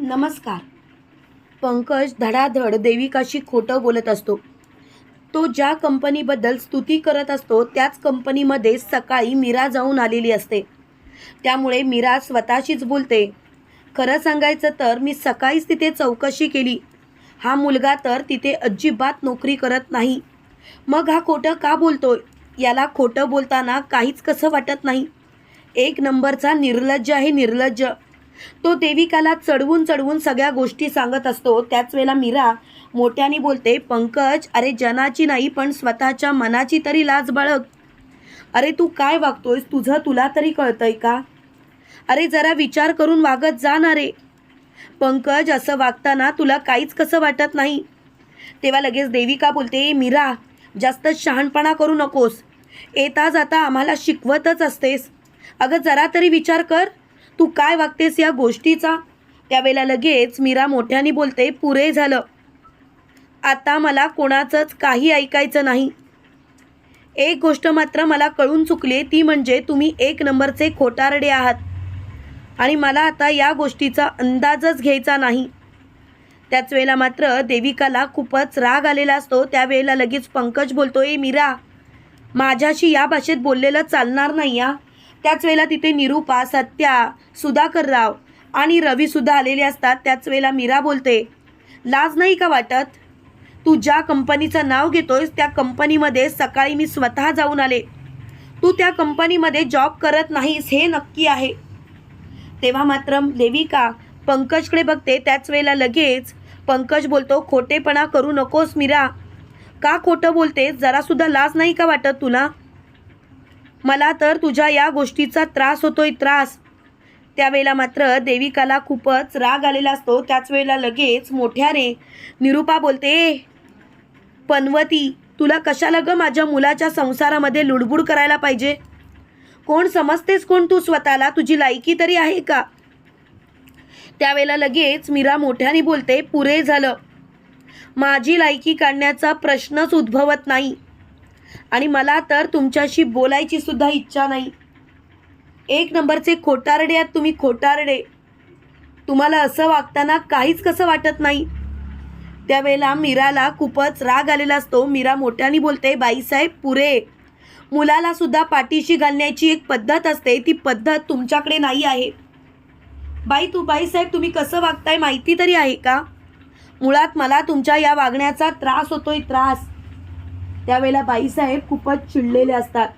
नमस्कार. पंकज धडाधड देविकाशी खोटं बोलत असतो. तो ज्या कंपनीबद्दल स्तुती करत असतो त्याच कंपनीमध्ये सकाळी मीरा जाऊन आलेली असते. त्यामुळे मीरा स्वतःशीच बोलते खरं सांगायचं तर मी सकाळीच तिथे चौकशी केली. हा मुलगा तर तिथे अजिबात नोकरी करत नाही. मग हा खोटं का बोलतोय? याला खोटं बोलताना काहीच कसं वाटत नाही. एक नंबरचा निर्लज्ज आहे निर्लज्ज. तो देविकाला चढवून चढवून सगळ्या गोष्टी सांगत असतो. त्याच वेळेला मीरा मोठ्याने बोलते पंकज अरे जनाची नाही पण स्वतःच्या मनाची तरी लाज बाळग. अरे तू काय वागतोयस? तुझं तुला तरी कळतंय का? अरे जरा विचार करून वागत जा ना रे. पंकज असं वागताना तुला काहीच कसं वाटत नाही. तेव्हा लगेच देविका बोलते मीरा जास्त शहाणपणा करू नकोस. येता जाता आम्हाला शिकवतच असतेस. अगं जरा तरी विचार कर. तू काय वागतेस या गोष्टीचा? त्यावेळेला लगेच मीरा मोठ्याने बोलते पुरे झालं. आता मला कोणाचंच काही ऐकायचं नाही. एक गोष्ट मात्र मला कळून चुकली ती म्हणजे तुम्ही एक नंबरचे खोटारडे आहात. आणि मला आता या गोष्टीचा अंदाजच घ्यायचा नाही. त्याच वेळेला मात्र देविकाला खूपच राग आलेला असतो. त्यावेळेला लगेच पंकज बोलतो ए मीरा माझ्याशी या भाषेत बोललेलं चालणार नाही या त्याच वेळेला तिथे निरूपा सत्या सुधाकर राव आणि रवीसुद्धा आलेले असतात. त्याच वेळेला मीरा बोलते लाज नाही का वाटत? तू ज्या कंपनीचं नाव घेतोयस त्या कंपनीमध्ये सकाळी मी स्वतः जाऊन आले. तू त्या कंपनीमध्ये जॉब करत नाहीस हे नक्की आहे. तेव्हा मात्र देविका पंकजकडे बघते. त्याच वेळेला लगेच पंकज बोलतो खोटेपणा करू नकोस मीरा. का खोटं बोलते जरासुद्धा लाज नाही का वाटत तुला? मला तर तुझ्या या गोष्टीचा त्रास होतोय त्रास. त्यावेळेला मात्र देविकाला खूपच राग आलेला असतो. त्याच वेळेला लगेच मोठ्याने निरूपा बोलते पनवती तुला कशाला ग माझ्या मुलाच्या संसारामध्ये लुडबुड करायला पाहिजे? कोण समजतेस कोण तू स्वतःला? तुझी लायकी तरी आहे का? त्यावेळेला लगेच मीरा मोठ्याने बोलते पुरे झालं. माझी लायकी काढण्याचा प्रश्नच उद्भवत नाही. आणि मला तर तुमच्याशी बोलायची सुद्धा इच्छा नाही. एक नंबरचे खोटारडे आहात तुम्ही खोटारडे. तुम्हाला असं वागताना काहीच कसं वाटत नाही. त्यावेळेला मीराला खूपच राग आलेला असतो. मीरा मोठ्याने बोलते बाईसाहेब पुरे. मुलाला सुद्धा पाठीशी घालण्याची एक पद्धत असते. ती पद्धत तुमच्याकडे नाही आहे. बाई तू बाईसाहेब तुम्ही कसं वागताय माहिती तरी आहे का? मुळात मला तुमच्या या वागण्याचा त्रास होतोय त्रास. त्यावेळेला बाईसाहेब खूपच चिडलेले असतात.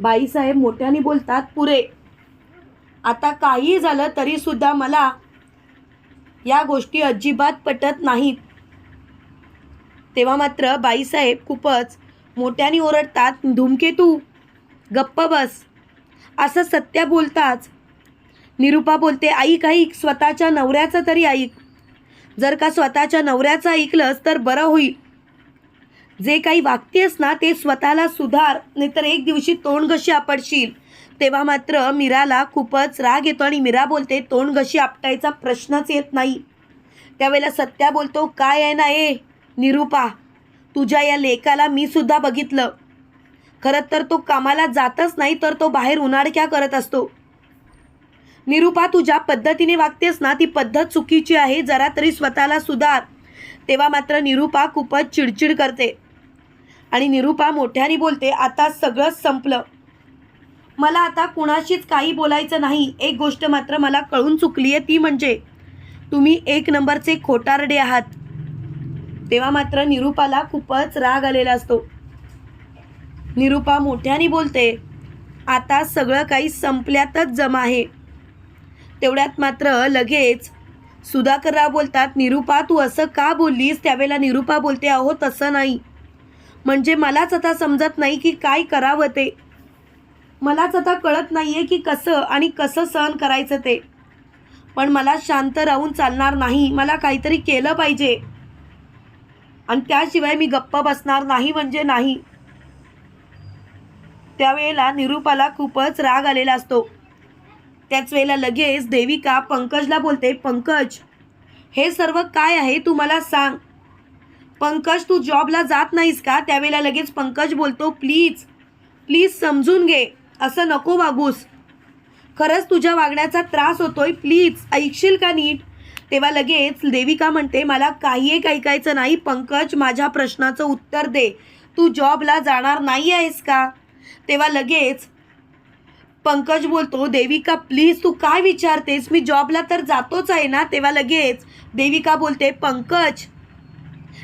बाईसाहेब मोठ्याने बोलतात पुरे आता काही झालं तरी सुद्धा मला या गोष्टी अजिबात पटत नाहीत. तेव्हा मात्र बाईसाहेब खूपच मोठ्याने ओरडतात धूमकेतू गप्प बस. असं सत्य बोलताच निरूपा बोलते ऐक ऐक स्वतःच्या नवऱ्याचं तरी ऐक. जर का स्वतःच्या नवऱ्याचं ऐकलंस तर बरं होईल. जे काही वागतेस ना ते स्वतःला सुधार नाहीतर एक दिवशी तोंड घशी आपडशील तेव्हा मात्र मीराला खूपच राग येतो आणि मीरा बोलते तोंड घशी आपटायचा प्रश्नच येत नाही. त्यावेळेला सत्या बोलतो काय आहे ना ए निरूपा तुझ्या या लेकाला मी सुद्धा बघितलं. खरं तर तो कामाला जातच नाही तर तो बाहेर उन्हाडक्या करत असतो. निरूपा तू ज्या पद्धतीने वागतेस ना ती पद्धत चुकीची आहे जरा तरी स्वतःला सुधार. तेव्हा मात्र निरूपा खूपच चिडचिड करते. आणि निरूपा मोठ्याने बोलते आता सगळंच संपलं. मला आता कुणाशीच काही बोलायचं नाही. एक गोष्ट मात्र मला कळून चुकली आहे ती म्हणजे तुम्ही एक नंबरचे खोटारडे आहात. तेव्हा मात्र निरूपाला खूपच राग आलेला असतो. निरूपा मोठ्याने बोलते आता सगळं काही संपल्यातच जमा आहे. तेवढ्यात मात्र लगेच सुधाकरराव बोलतात निरूपा तू असं का बोललीस? त्यावेळेला निरूपा बोलते अहो तसं नाही. म्हणजे मलाच आता समजत नाही की काय करावं ते. मलाच आता कळत नाही आहे की कसं आणि कसं सहन करायचं ते. पण मला शांत राहून चालणार नाही मला काहीतरी केलं पाहिजे. आणि त्याशिवाय मी गप्प बसणार नाही म्हणजे नाही. त्यावेळेला निरूपाला खूपच राग आलेला असतो. त्याच वेळेला लगेच देविका पंकजला बोलते पंकज हे सर्व काय आहे तू मला सांग. पंकज तू जॉबला जात नाहीस का? त्यावेळेला लगेच पंकज बोलतो प्लीज प्लीज समजून घे. असं नको वागूस. खरंच तुझ्या वागण्याचा त्रास होतोय. प्लीज ऐकशील का नीट? तेव्हा लगेच देविका म्हणते मला काही एक ऐकायचं नाही. पंकज माझ्या प्रश्नाचं उत्तर दे. तू जॉबला जाणार नाही आहेस का? तेव्हा लगेच पंकज बोलतो देविका प्लीज तू काय विचारतेस? मी जॉबला तर जातोच आहे ना. तेव्हा लगेच देविका बोलते पंकज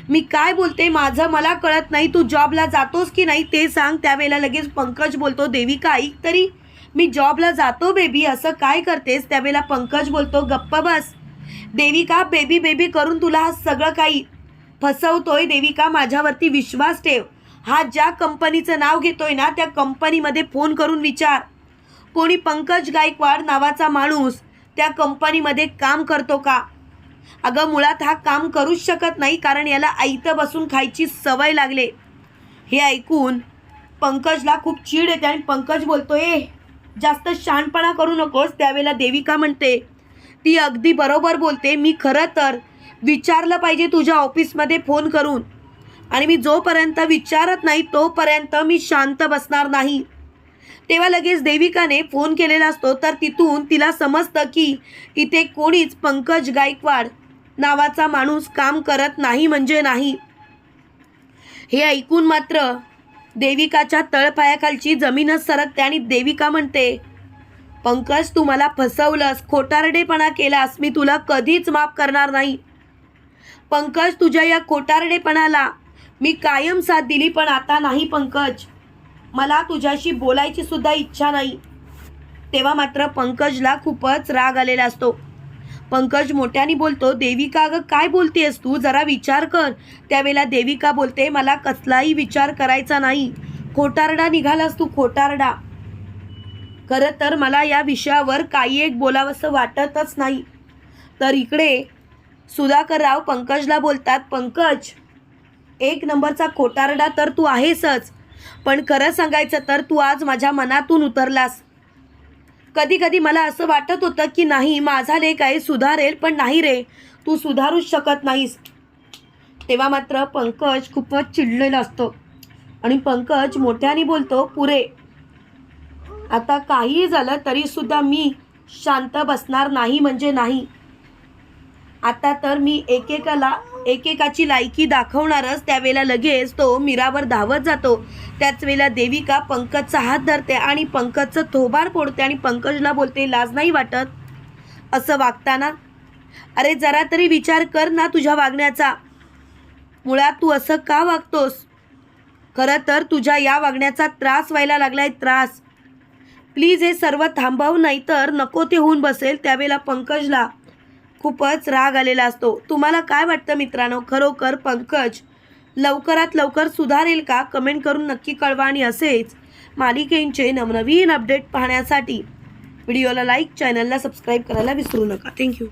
मी काय बोलते माझं मला कळत नाही तू जॉबला जातोस की नाही ते सांग. त्यावेळेला लगेच पंकज बोलतो देविका ऐक तरी. मी जॉबला जातो बेबी असं काय करतेस? त्यावेळेला पंकज बोलतो गप्प बस. देविका बेबी बेबी करून तुला हा सगळं काही फसवतोय. देविका माझ्यावरती विश्वास ठेव. हा ज्या कंपनीचं नाव घेतोय ना त्या कंपनीमध्ये फोन करून विचार. कोणी पंकज गायकवाड नावाचा माणूस त्या कंपनीमध्ये काम करतो का? अगं मुळात हा काम करूच शकत नाही कारण याला आईतं बसून खायची सवय लागले. हे ऐकून पंकजला खूप चीड येते आणि पंकज बोलतो ए जास्त शहाणपणा करू नकोस त्यावेळेला देविका म्हणते. ती अगदी बरोबर बोलते मी खरं तर विचारलं पाहिजे तुझ्या ऑफिसमध्ये फोन करून. आणि मी जोपर्यंत विचारत नाही तोपर्यंत मी शांत बसणार नाही. तेव्हा लगेच देविकाने फोन केलेला असतो. तर तिथून तिला समजतं की इथे कोणीच पंकज गायकवाड नावाचा माणूस काम करत नाही म्हणजे नाही. हे ऐकून मात्र देविकाच्या तळपायाखालची जमीनच सरकते आणि देविका म्हणते पंकज तू मला फसवलंस. खोटारडेपणा केलास. मी तुला कधीच माफ करणार नाही. पंकज तुझ्या या खोटारडेपणाला मी कायम साथ दिली पण आता नाही पंकज. मला तुझ्याशी बोलायची सुद्धा इच्छा नाही. तेव्हा मात्र पंकजला खूपच राग आलेला असतो. पंकज मोठ्याने बोलतो देविका अगं काय बोलतेस तू? जरा विचार कर. त्यावेळेला देविका बोलते मला कसलाही विचार करायचा नाही. खोटारडा निघालास तू खोटारडा. खरं तर मला या विषयावर काही एक बोलावंसं वाटतच नाही. तर इकडे सुधाकरराव पंकजला बोलतात पंकज एक नंबरचा खोटारडा तर तू आहेसच. पण खरं सांगायचं तर तू आज माझ्या मनातून उतरलास. कधी कधी मला असं वाटत होतं की नाही माझा लेख काही सुधारेल पण नाही रे. तू सुधारूच शकत नाहीस. तेव्हा मात्र पंकज खूपच चिडलेला असतो. आणि पंकज मोठ्याने बोलतो पुरे आता काहीही झालं तरीसुद्धा मी शांत बसणार नाही म्हणजे नाही. आता तर मी एकेकाला एकेकाची लायकी दाखवणारच. त्यावेळेला लगेच तो मीरावर धावत जातो. त्याच वेळेला देविका पंकजचा हात धरते आणि पंकजचं थोबार फोडते आणि पंकजला बोलते लाज नाही वाटत? असं वागताना अरे जरा तरी विचार कर ना तुझ्या वागण्याचा. मुळात तू असं का वागतोस? खरं तर तुझ्या या वागण्याचा त्रास व्हायला लागलाय त्रास. प्लीज हे सर्व थांबव नाही तर नको ते होऊन बसेल. त्यावेळेला पंकजला खूपच राग आलेला असतो. तुम्हाला काय वाटतं मित्रांनो? खरोखर पंकज लवकरात लवकर सुधारेल का? कमेंट करून नक्की कळवा आणि असेच मालिकेंचे नवनवीन अपडेट पाहण्यासाठी. व्हिडिओला लाईक चॅनलला सबस्क्राईब करायला विसरू नका. थँक्यू